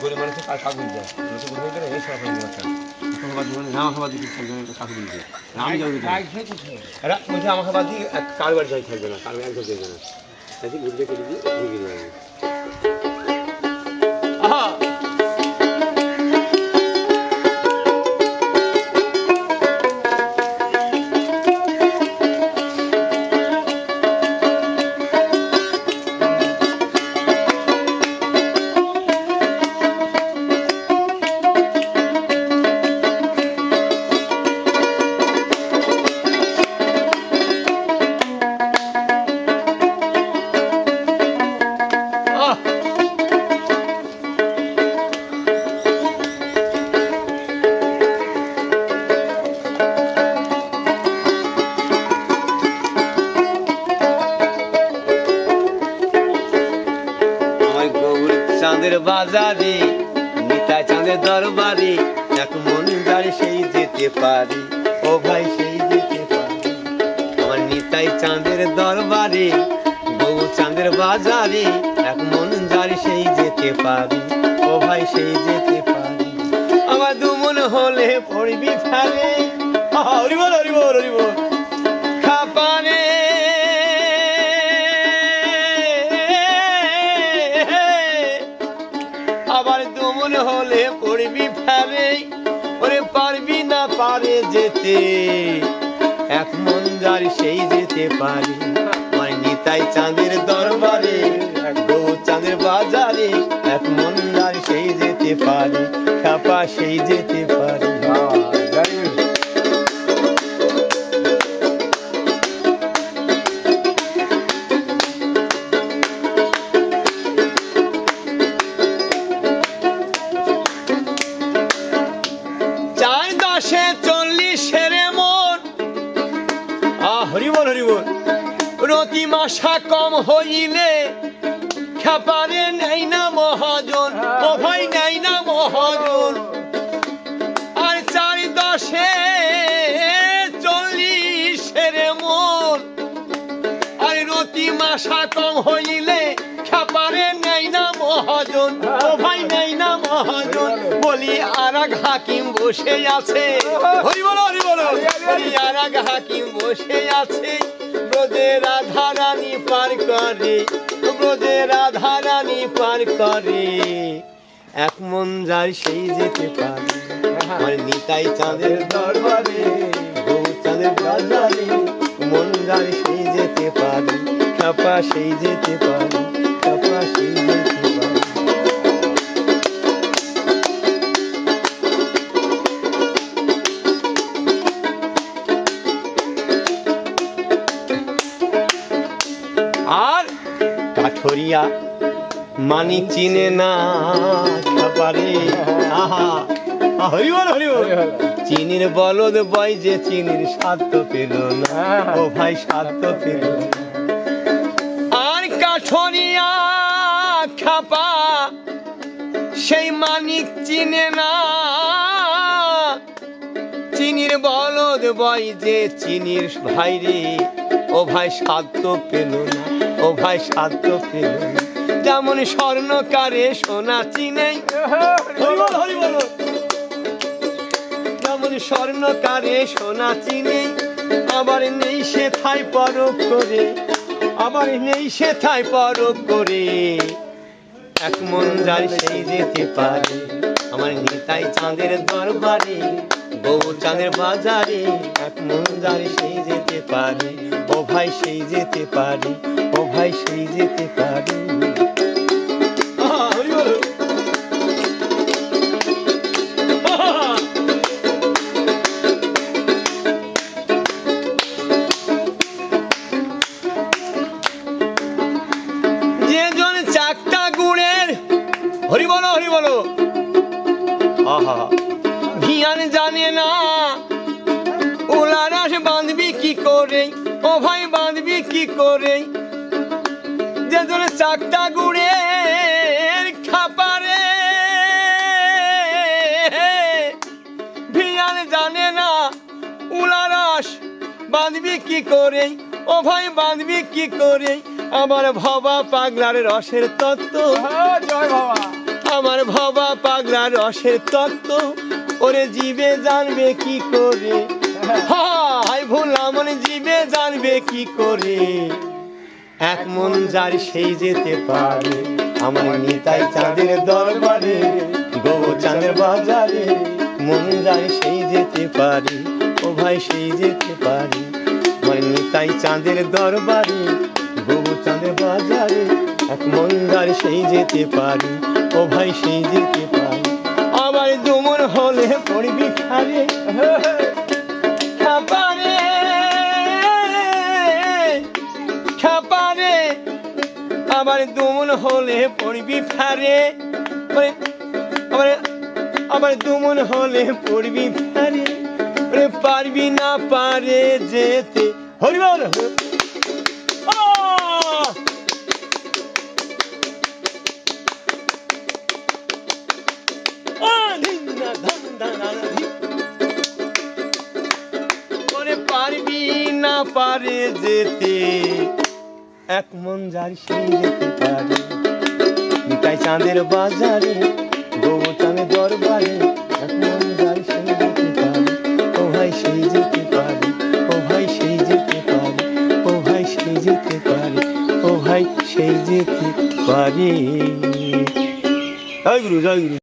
গরিব মানুষের কাকুরি যায় এই সব বাচ্চা খাবার দিব না আমার খাবার দিতে কাকুরি দিতে আমি যাব এরা বলছে আমার খাবার দিয়ে কারবার যাই থাকবে না কারবার একদম দেখবে না। ঘুরতে কেটে দিয়ে যাবে আমার গৌর চাঁদের বাজারে নিতাই চাঁদের দরবারে এক মন গাড়ি সেই যেতে পারি, ও ভাই সেই যেতে পারি। নিতাই চাঁদের দরবারে গৌর চাঁদের বাজারে এক মন গাড়ি সেই যেতে পারি, ও ভাই সেই যেতে পারি। আমার দুমন হলে পড়বি ফেলে। হরি বল, হরি যেতে, এক মন যার সেই যেতে পারে। মানে নিতাই চাঁদের দরবারে চাঁদের বাজারে, এক মন যার সেই যেতে পারে খাপা সেই যেতে পারি। মাসা কম হইলে খেপারে নেই না মহাজন ও ভাই নেই না মহাজন। আর চার দশে চল্লিশের মন। আর রতি মাসা কম হইলে খেপারে নেই না মহাজন ও ভাই নেই না মহাজন। বলি আর এক হাকিম বসে আছে। হরি বলো হরি বলো। আর এক হাকিম বসে আছে। ব্রজে পার করে ব্রজে পার করে। এক মন যায় সেই যেতে পারে, আমার নিতাই চাঁদের দরবারে চাঁদের বাজারে, মন যায় সেই যেতে পারে খাপা সেই যেতে পারে খাপা সেই যেতে কাঠরিয়া মানিক চিনে না খাপারে আহা চিনির বলদ বয় যে চিনির স্বাদ পেল না। ও ভাই স্বাদ পেল। আর কাঠরিয়া খাপা সেই মানিক চিনে না। চিনির বলদ বয় যে চিনির ভাই রে ও ভাই সাধ্য পেল না। ও ভাই সাধ্য পেল যেমন স্বর্ণকারে সোনা চিনে। হরি বল, হরি যেমন স্বর্ণকারে সোনা চিনে। আবার নেই সে থাই পরক করে। আবার নেই সে থাই পরক করে। এক মন যার সেই যেতে পারে। আমার নিতাই চাঁদের দরবারে বউ চাঁদের বাজারে। এক মন যার সেই যেতে পারে। ও ভাই সেই যেতে পারে। ভাই সেই যেতে পারে আহা, হরি বল। আহা। যে চাকটা গুড়ের হরি বলো আহা জানে না বাঁধবি কি করে বাঁধবি কি করে যে জন চাকটা গুড়ের খাপারে। ভিয়ান জানে না উলারাস বাঁধবি কি করে ও ভাই বাঁধবি কি করে আমার ভবা পাগলার রসের তত্ত্ব। জয় বাবা আমার ভবা পাগলার রসের তত্ত্ব। ওরে জীবে জানবে কি করে? হাই ভুল আমন জীবে জানবে কি করে? এক মন যার সেই যেতে পারে। আমার নিতাই চাঁদের দরবারে গো চাঁদের বাজারে, মন যার সেই যেতে পারে, ও ভাই সেই যেতে পারে। আমার নিতাই চাঁদের দরবারে গো চাঁদের বাজারে, এক মন যার সেই যেতে পারে, ও ভাই সেই যেতে পারে। আবার দুমন হলে পড়বি খারে আবার দুমন হলে পড়বি ফারে? আবার দুমন হলে পড়বি ফারে? ওরে, পারবি না পারে যেতে। হরিবল পারবি না পারে যেতে। এক মন যার যেতে পারে। নিতাই চাঁদের বাজারে গৌ দরবারে, এক মন যার সেই যেতে পারে। ও ভাই সেই যেতে পারে। ও ভাই সেই যেতে পারে। ও ভাই সেই যেতে পারে। ও ভাই সেই যেতে পারে। জয় গুরু জয় গুরু।